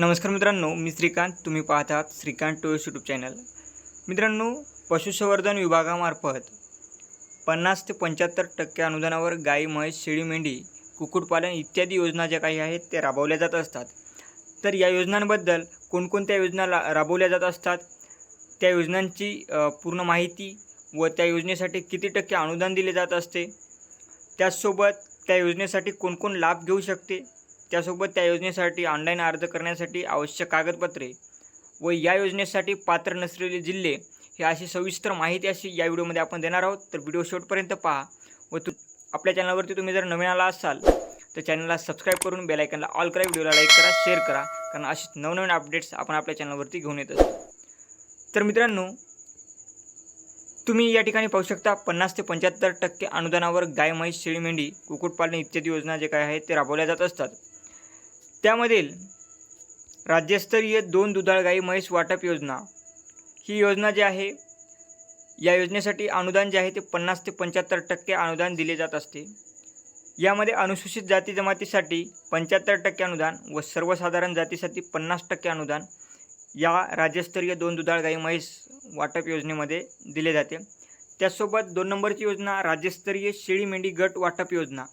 नमस्कार मित्रांनो मी श्रीकांत. तुम्ही पाहत आहात श्रीकांत टोळस यूट्यूब चॅनल मित्रांनो पशुसंवर्धन विभागामार्फत पन्नास ते पंच्याहत्तर टक्के अनुदानावर गाई म्हैस शेळी मेंढी कुक्कुटपालन इत्यादी योजना ज्या काही आहेत त्या राबवल्या जात असतात. तर या योजनांबद्दल कोणकोणत्या योजना ला राबवल्या जात असतात? त्या योजनांची पूर्ण माहिती व त्या योजनेसाठी किती टक्के अनुदान दिले जात असते? त्याचसोबत त्या योजनेसाठी कोणकोण लाभ घेऊ शकते? त्यासोबत त्या योजनेसाठी ऑनलाईन अर्ज करण्यासाठी आवश्यक कागदपत्रे व या योजनेसाठी पात्र नसलेले जिल्हे हे अशी सविस्तर माहिती अशी या व्हिडिओमध्ये आपण देणार आहोत. तर व्हिडिओ शेवटपर्यंत पहा व तु आपल्या चॅनलवरती तुम्ही जर नवीन आला असाल तर चॅनलला सबस्क्राईब करून बेलायकनला ऑल करा. व्हिडिओला लाईक करा शेअर करा कारण अशीच नवनवीन अपडेट्स आपण आपल्या चॅनलवरती घेऊन येत असतो. तर मित्रांनो तुम्ही या ठिकाणी पाहू शकता पन्नास ते पंच्याहत्तर टक्के अनुदानावर गाय म्हैस शेळी मेंढी कुक्कुटपालन इत्यादी योजना जे काय आहेत ते राबवल्या जात असतात. त्यामधील राज्यस्तरीय दोन दुधाळ गाई म्हैस वाटप योजना. ही योजना जी आहे या योजनेसाठी अनुदान जे आहे ते पन्नास ते पंच्याहत्तर टक्के अनुदान दिले जात असते. यामध्ये अनुसूचित जाती जमातीसाठी पंच्याहत्तर टक्के अनुदान व सर्वसाधारण जातीसाठी पन्नास टक्के अनुदान या राज्यस्तरीय दोन दुधाळ गाई म्हैस वाटप योजनेमध्ये दिले जाते. त्याचसोबत दोन नंबरची योजना राज्यस्तरीय शेळी मेंढी गट वाटप योजना.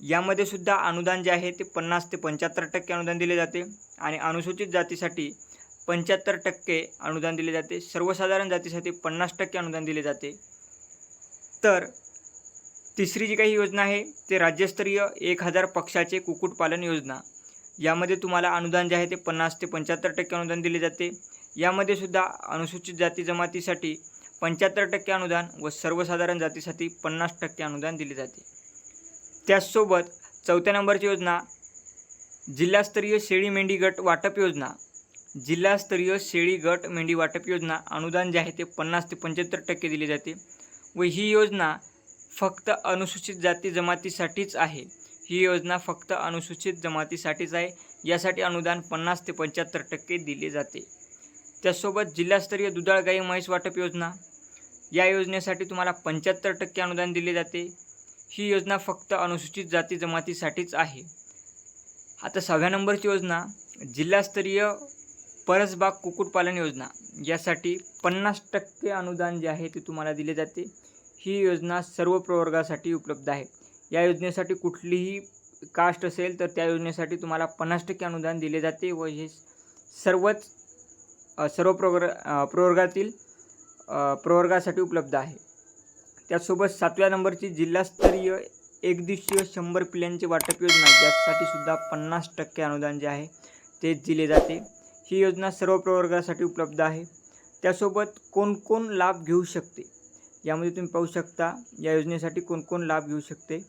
यामध्ये सुद्धा अनुदान जे आहे ते पन्नास ते पंच्याहत्तर टक्के अनुदान दिले जाते आणि अनुसूचित जातीसाठी पंच्याहत्तर टक्के अनुदान दिले जाते. सर्वसाधारण जातीसाठी पन्नास टक्के अनुदान दिले जाते. तर तिसरी जी काही योजना आहे ते राज्यस्तरीय एक हजार पक्षाचे कुक्कुटपालन योजना. यामध्ये तुम्हाला अनुदान जे आहे ते पन्नास ते पंच्याहत्तर टक्के अनुदान दिले जाते. यामध्ये सुद्धा अनुसूचित जाती जमातीसाठी पंच्याहत्तर टक्के अनुदान व सर्वसाधारण जातीसाठी पन्नास टक्के अनुदान दिले जाते. त्याचसोबत चौथ्या नंबरची योजना जिल्हास्तरीय शेळी मेंढी गट वाटप योजना जिल्हास्तरीय शेळी गट मेंढी वाटप योजना अनुदान जे आहे ते पन्नास ते पंच्याहत्तर टक्के दिले जाते व ही योजना फक्त अनुसूचित जाती जमातीसाठीच आहे. ही योजना फक्त अनुसूचित जमातीसाठीच आहे यासाठी अनुदान पन्नास ते पंच्याहत्तर टक्के दिले जाते. त्याचसोबत जिल्हास्तरीय दुधाळ गाई म्हैस वाटप योजना या योजनेसाठी तुम्हाला पंच्याहत्तर टक्के अनुदान दिले जाते. ही योजना फक्त अनुसूचित जाती जमातीसाठीच आहे. आता सहाव्या नंबरची योजना जिल्हास्तरीय परसबाग कुक्कुटपालन योजना. यासाठी पन्नास टक्के अनुदान जे आहे ते तुम्हाला दिले जाते. ही योजना सर्व प्रवर्गासाठी उपलब्ध आहे. या योजनेसाठी कुठलीही कास्ट असेल तर त्या योजनेसाठी तुम्हाला पन्नास टक्के अनुदान दिले जाते व हे सर्वच सर्व प्रवर्ग प्रवर्गातील प्रवर्गासाठी उपलब्ध आहे. त्यासोबत सातव्या नंबरची जिल्हास्तरीय एकदिवसीय शंभर पिल्यांचे वाटप योजना ज्यासाठी सुद्धा पन्नास टक्के अनुदान जे आहे ते दिले जाते. ही योजना सर्व प्रवर्गासाठी उपलब्ध आहे. त्यासोबत कोणकोण लाभ घेऊ शकते? यामध्ये तुम्ही पाहू शकता या योजनेसाठी कोणकोण लाभ घेऊ शकते?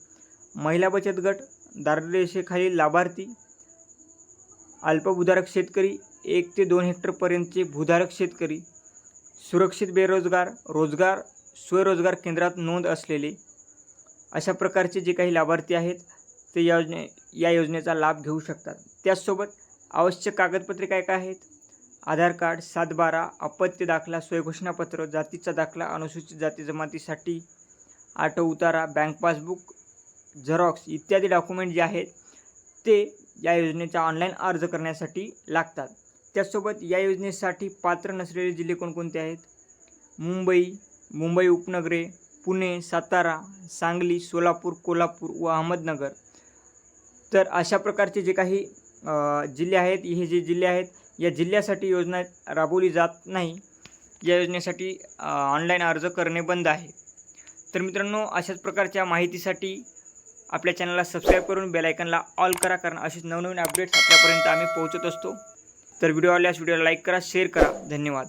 महिला बचत गट दारिद्र्यरेषेखालील लाभार्थी अल्पभूधारक शेतकरी एक ते दोन हेक्टरपर्यंतचे भूधारक शेतकरी सुरक्षित बेरोजगार रोजगार स्वरोजगार केंद्रात नोंद असलेले अशा प्रकारचे जे काही लाभार्थी आहेत ते या योजने या योजनेचा लाभ घेऊ शकतात. त्याचसोबत आवश्यक कागदपत्रे काय काय आहेत? आधार कार्ड सातबारा अपत्य दाखला स्वयंघोषणापत्र जातीचा दाखला अनुसूचित जाती जमातीसाठी आटो उतारा बँक पासबुक झेरॉक्स इत्यादी डॉक्युमेंट जे आहेत ते या योजनेचा ऑनलाईन अर्ज करण्यासाठी लागतात. त्याचसोबत या योजनेसाठी पात्र नसलेले जिल्हे कोणकोणते आहेत? मुंबई मुंबई उपनगरे पुणे सातारा सांगली सोलापूर कोल्हापूर व अहमदनगर. तर अशा प्रकारचे जे काही जिल्हे आहेत हे जे जिल्हे आहेत या जिल्ह्यासाठी योजना राबवली जात नाही. या योजनेसाठी ऑनलाईन अर्ज करणे बंद आहे. तर मित्रांनो अशाच प्रकारच्या माहितीसाठी आपल्या चॅनलला सबस्क्राईब करून बेलायकनला ऑल करा कारण असेच नवनवीन अपडेट्स आपल्यापर्यंत आम्ही पोहोचत असतो. तर व्हिडिओ आल्यास व्हिडिओला लाईक करा शेअर करा. धन्यवाद.